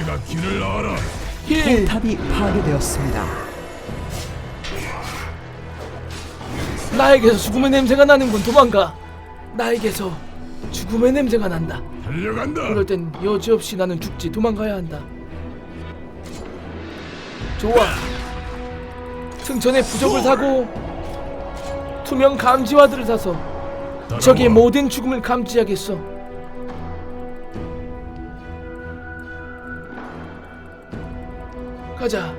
내가 길을 알아. 힐 포탑이 파괴되었습니다. 나에게서 죽음의 냄새가 나는군 도망가 나에게서 죽음의 냄새가 난다 달려간다. 그럴 땐 여지없이 나는 죽지 도망가야 한다 좋아 승천의 부적을 사고 투명 감지와들을 사서 따라와. 모든 죽음을 감지하겠어 가자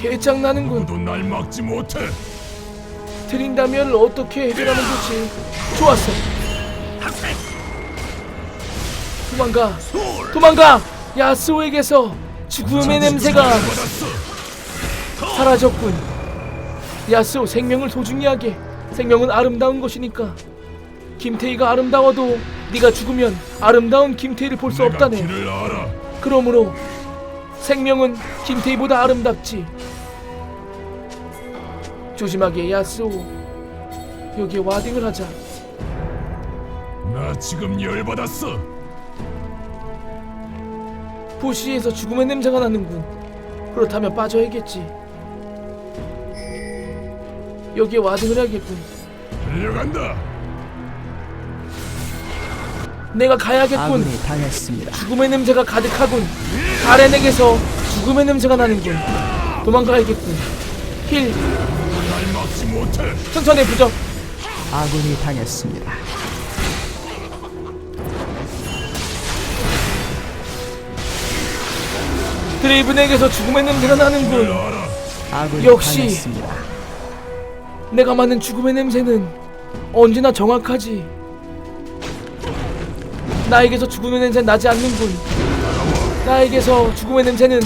개짱나는군 누구도 날 막지 못해. 드린다면 어떻게 해결하면 좋지? 좋았어. 도망가. 도망가. 야스오에게서 죽음의 냄새가. 사라졌군. 야스오 생명을 소중히 하게. 생명은 아름다운 것이니까. 김태희가 아름다워도 네가 죽으면 아름다운 김태희를 볼 수 없다네. 길을 알아. 그러므로 생명은 김태희보다 아름답지. 조심하게 야스오. 여기에 와딩을 하자. 나 지금 열 받았어. 부시에서 죽음의 냄새가 나는군. 그렇다면 빠져야겠지. 여기에 와딩을 해야겠군. 달려간다. 내가 가야겠군. 아군이 당했습니다. 죽음의 냄새가 가득하군. 가렌에게서 죽음의 냄새가 나는군. 도망가야겠군. 힐. 천천히 부적. 아군이 당했습니다. 드레이븐에게서 죽음의 냄새가 나는군. 아군이 역시. 당했습니다. 내가 맡는 죽음의 냄새는 언제나 정확하지. 나에게서 죽음의 냄새 나지 않는군. 나에게서 죽음의 냄새는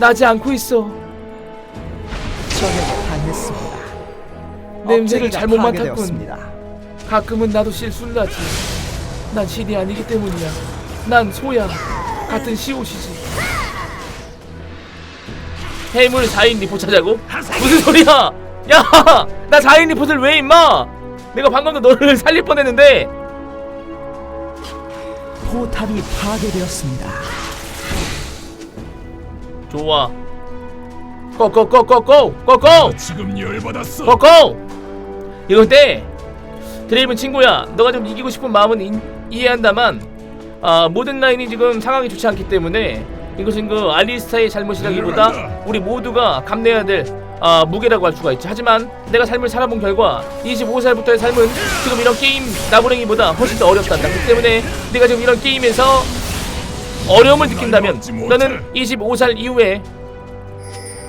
나지 않고 있어. 적에게 당했습니다. 냄새를 잘못 맡았군. 파괴되었습니다. 가끔은 나도 실수를 하지. 난 신이 아니기 때문이야. 난 소야. 같은 시옷이지. 해물 4인 리포 찾자고? 무슨 소리야? 야! 나 4인 리포트를 왜 임마? 내가 방금도 너를 살릴 뻔했는데 포탑이 파괴되었습니다. 좋아 고고고고고 고고 나 지금 열 받았어. 고고 이럴 때 드레이븐 친구야 너가 좀 이기고 싶은 마음은 인- 이해한다만 아, 모든 라인이 지금 상황이 좋지 않기 때문에 이것은 그 알리스타의 잘못이라기보다 우리 모두가 감내해야 될 아, 무게라고 할 수가 있지. 하지만 내가 삶을 살아본 결과 25살부터의 삶은 지금 이런 게임 나부랭이보다 훨씬 더 어렵단다 그렇기 때문에 내가 지금 이런 게임에서 어려움을 느낀다면 너는 25살 이후에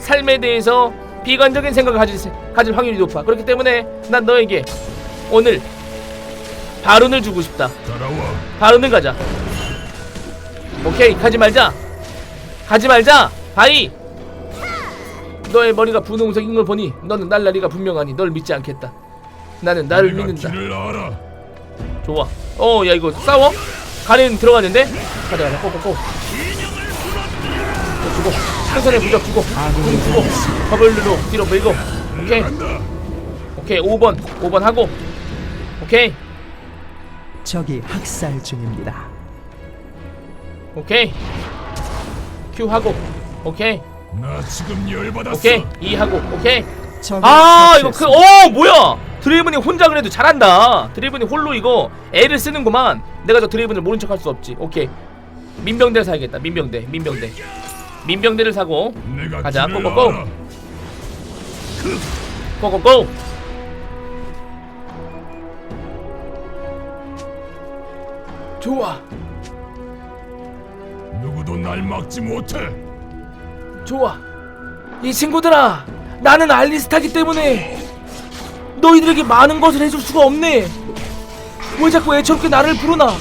삶에 대해서 비관적인 생각을 가질, 가질 확률이 높아. 그렇기 때문에 난 너에게 오늘 발언을 주고 싶다. 발언을 가자. 오케이 가지 말자. 가지 말자. 바이 너의 머리가 분홍색인 걸 보니 너는 날라리가 분명하니 널 믿지 않겠다. 나는 나를 내가 믿는다. 길을 알아. 좋아. 어 야 이거 싸워? 가렌 들어갔는데? 가자 가자. 꼬꼬꼬 주고 한선에 부적 주고 궁 주고 버블로 뒤로 밀고. 오케이. 오케이 5번. 5번 하고. 오케이. 적이 학살 중입니다. 오케이. 큐 하고. 오케이 나 지금 열 받았어. 오케이 2 하고 오케이. 아 이거 그. 어 뭐야? 드레이븐이 혼자 그래도 잘한다. 드레이븐이 홀로 이거 애를 쓰는구만. 내가 저 드레이븐을 모른 척 할 수 없지. 오케이. 민병대를 사야겠다. 민병대 민병대. 민병대를 사고 내가 가자, 길을 고고고. 알아. 고고고. 좋아. 누구도 날 막지 못해. 좋아. 이 친구들아 나는 알리스타기 때문에 너희들에게 많은 것을 해줄 수가 없네. 왜 자꾸 애처롭게 나를 부르나?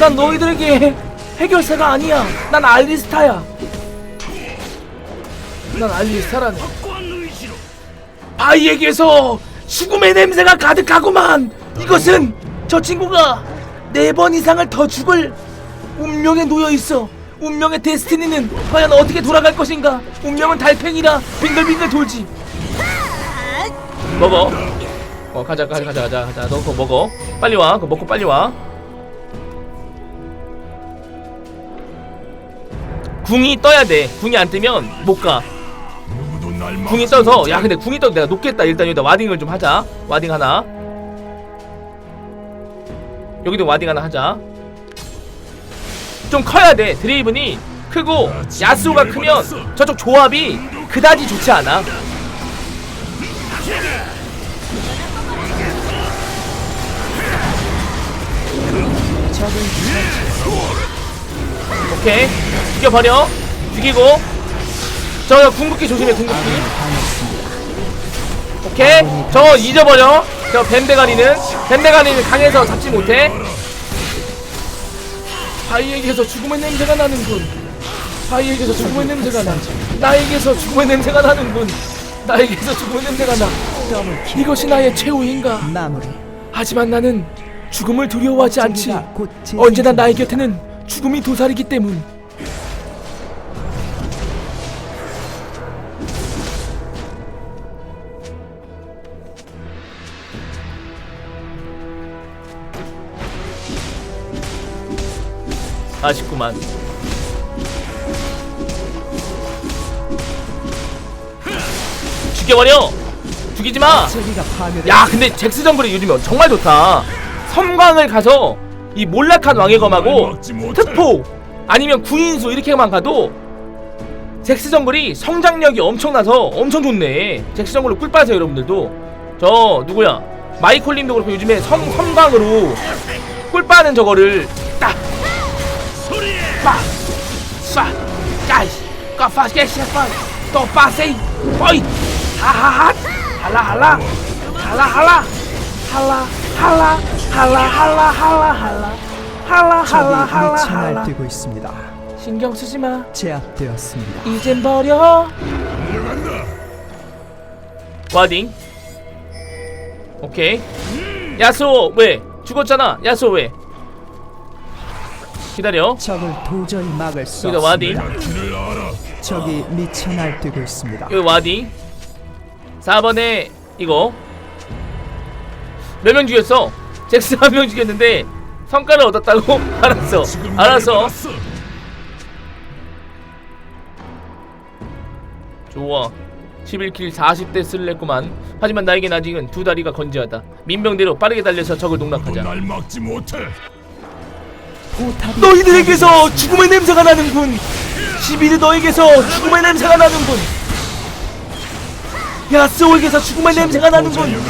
난 너희들에게 해결사가 아니야. 난 알리스타야. 난 알리스타라네. 바이에게서 죽음의 냄새가 가득하구만. 이것은 저 친구가 네 번 이상을 더 죽을 운명에 놓여 있어. 운명의 데스티니는 과연 어떻게 돌아갈 것인가? 운명은 달팽이라 빙글빙글 돌지. 먹어. 어 가자 가자 가자 가자 가자. 너 그거 먹어. 빨리 와. 그거 먹고 빨리 와. 궁이 떠야 돼 궁이 안 뜨면 날 막지 궁이 떠서. 야 근데 궁이 떠도 내가 높겠다 일단 여기다 와딩을 좀 하자 와딩 하나 여기도 와딩 하나 하자 좀 커야 돼 드레이븐이. 크고 야스오가 크면 저쪽 조합이 그다지 좋지 않아. 오케이. 죽여버려. 죽이고. 저 궁극기 조심해 궁극기. 오케이. 저 잊어버려. 저 뱀대가리는 뱀대가리는 강해서 잡지 못해 바위에게서 죽음의 냄새가 나는군. 바위에게서 죽음의 냄새가 나. 나에게서 죽음의 냄새가 나는군. 나에게서 죽음의 냄새가 나. 이것이 나의 최후인가? 마무리. 하지만 나는 죽음을 두려워하지 않지. 언제나 나의 곁에는 죽음이 도사리기 때문 아쉽구만. 죽여버려! 죽이지마. 야 근데 잭스 정글이 요즘 정말 좋다. 섬광을 가서 이 몰락한 왕의 검하고. 특포 아니면 구인수 이렇게만 가도 잭스 정글이 성장력이 엄청나서 엄청 좋네. 잭스 정글로 꿀 빠세요 여러분들도. 저 누구야? 마이콜님도 그렇고 요즘에 섬, 섬광으로 꿀 빠는 저거를 딱 빠! 쏴! 까이! 까파 깨시 빠! 또 빠세이! 어이! 하하하! 할라 할라! 할라 할라! 할라 할라! 할라 할라 할라 할라! 할라 적이 할라 할라 미쳐 할라! 날뛰고 있습니다. 신경 쓰지 마. 제압되었습니다. 이젠 버려. 와딩. 오케이. 야스오 왜? 죽었잖아. 야스오 왜? 기다려. 적을 도저히 막을 수 여기다 알아. 적이 미쳐 날뛰고 있습니다. 여기 와딩. 4번에 이거. 몇 명 죽였어? 잭스 한 명 죽였는데 성과를 얻었다고? 알았어. 알았어. 좋아 11킬 40대 쓸랬구만 하지만 나에겐 아직은 두 다리가 건재하다 민병대로 빠르게 달려서 적을 농락하자 날 막지 못해. 너희들에게서 죽음의 냄새가 나는군. 11위 너에게서 죽음의 냄새가 나는군. 야스오에게서 죽음의 냄새가 나는군.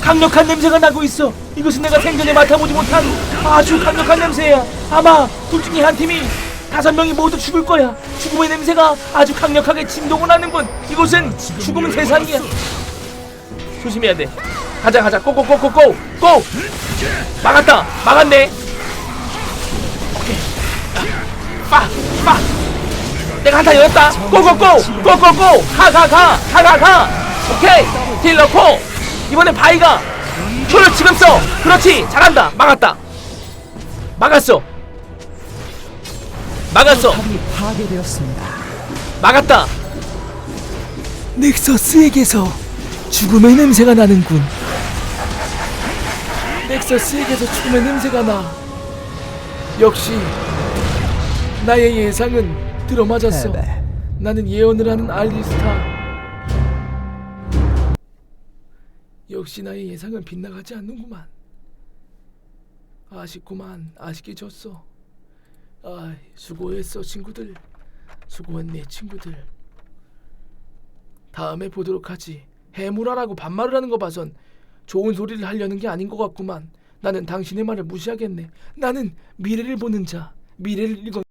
강력한 냄새가 나고 있어. 이것은 내가 생전에 맡아보지 못한 아주 강력한 냄새야. 아마 둘 중에 한 팀이 다섯 명이 모두 죽을 거야. 죽음의 냄새가 아주 강력하게 진동을 하는군. 이곳은 죽음의 세상이야. 조심해야 돼. 가자 가자. 고고고고고. 고! 막았다. 막았네 빠빠 내가 한타 열었다. 고고고 고고고. 가가가 가가가. 오케이. 딜 넣고. 이번엔 바이가. 표를 지금 써. 그렇지. 잘한다. 막았다. 막았어. 막았어. 파괴되었습니다. 막았다. 넥서스에게서 죽음의 냄새가 나는군. 넥서스에게서 죽음의 냄새가 나. 역시 나의 예상은 들어맞았어. 패배. 나는 예언을 하는 알리스타. 역시 나의 예상은 빗나가지 않는구만. 아쉽구만. 아쉽게 졌어. 아 수고했어 친구들. 수고했네 친구들. 다음에 보도록 하지. 해무라라고 반말을 하는 거 봐선 좋은 소리를 하려는 게 아닌 것 같구만. 나는 당신의 말을 무시하겠네. 나는 미래를 보는 자. 미래를 읽어